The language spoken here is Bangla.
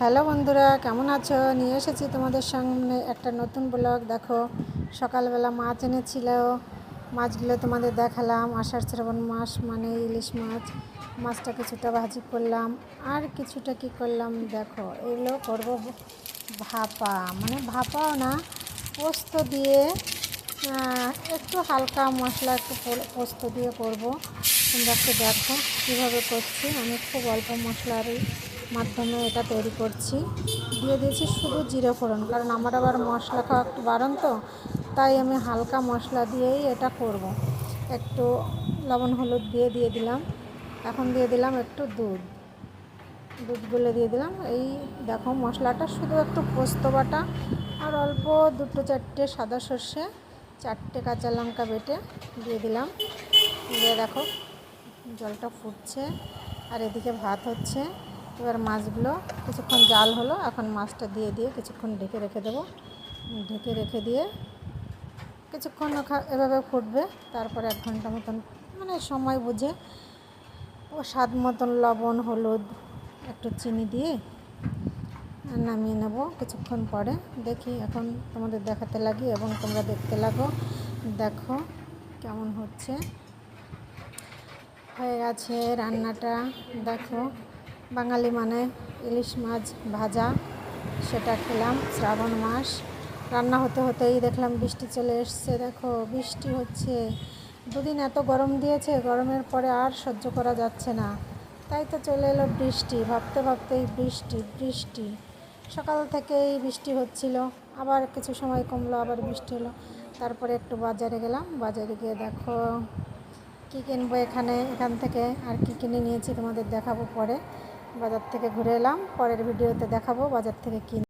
হ্যালো বন্ধুরা, কেমন আছো? নিয়ে এসেছি তোমাদের সামনে একটা নতুন ব্লগ। দেখো, সকালবেলা মাছ এনেছিল। মাছগুলো তোমাদের দেখালাম, আষাঢ় শ্রাবণ মাস মানে ইলিশ মাছ। মাছটা কিছুটা ভাজি করলাম। আর কিছুটা কি করলাম? দেখো, এগুলো করব ভাপা। মানে ভাপাও না, পোস্ত দিয়ে একটু হালকা মশলা, একটু পোস্ত দিয়ে করব। তোমরা একটু দেখো কীভাবে করছি। আমি খুব অল্প মশলার মাধ্যমে এটা তৈরি করছি। দিয়ে দিয়েছি শুধু জিরে ফোড়ন, কারণ আমার আবার মশলা খাওয়া একটু বারণ তো, তাই আমি হালকা মশলা দিয়েই এটা করব। একটু লবণ, হলুদ দিয়ে দিয়ে দিলাম। এখন দিয়ে দিলাম একটু দুধ। দুধগুলো দিয়ে দিলাম। এই দেখো মশলাটা শুধু একটু পোস্ত বাটা আর অল্প দুটো চারটে সাদা সর্ষে, চারটে কাঁচা লঙ্কা বেটে দিয়ে দিলাম। দিয়ে দেখো জলটা ফুটছে আর এদিকে ভাত হচ্ছে। এবার মাছগুলো কিছুক্ষণ জাল হলো, এখন মাছটা দিয়ে দিয়ে কিছুক্ষণ ঢেকে রেখে দেবো। ঢেকে রেখে দিয়ে কিছুক্ষণ এভাবে ফুটবে, তারপরে এক ঘণ্টা মতন মানে সময় বুঝে ও স্বাদ মতন লবণ, হলুদ, একটু চিনি দিয়ে নামিয়ে নেব কিছুক্ষণ পরে। দেখি এখন তোমাদের দেখাতে লাগি এবং তোমরা দেখতে লাগো। দেখো কেমন হচ্ছে। হয়ে গেছে রান্নাটা। দেখো বাঙালি মানে ইলিশ মাছ ভাজা, সেটা খেলাম শ্রাবণ মাস। রান্না হতে হতেই দেখলাম বৃষ্টি চলে এসছে। দেখো, বৃষ্টি হচ্ছে। দুদিন এত গরম দিয়েছে, গরমের পরে আর সহ্য করা যাচ্ছে না। তাই তো চলে এলো বৃষ্টি, ভাবতে ভাবতেই বৃষ্টি বৃষ্টি। সকাল থেকেই বৃষ্টি হচ্ছিল, আবার কিছু সময় কমলো, আবার বৃষ্টি হলো। তারপরে একটু বাজারে গেলাম, বাজারে গিয়ে দেখো কী কিনবো এখানে, এখান থেকে আর কি কিনে নিয়েছি তোমাদের দেখাবো পরে। বাজার থেকে ঘুরে এলাম পরের ভিডিওতে দেখাবো বাজার থেকে কিনে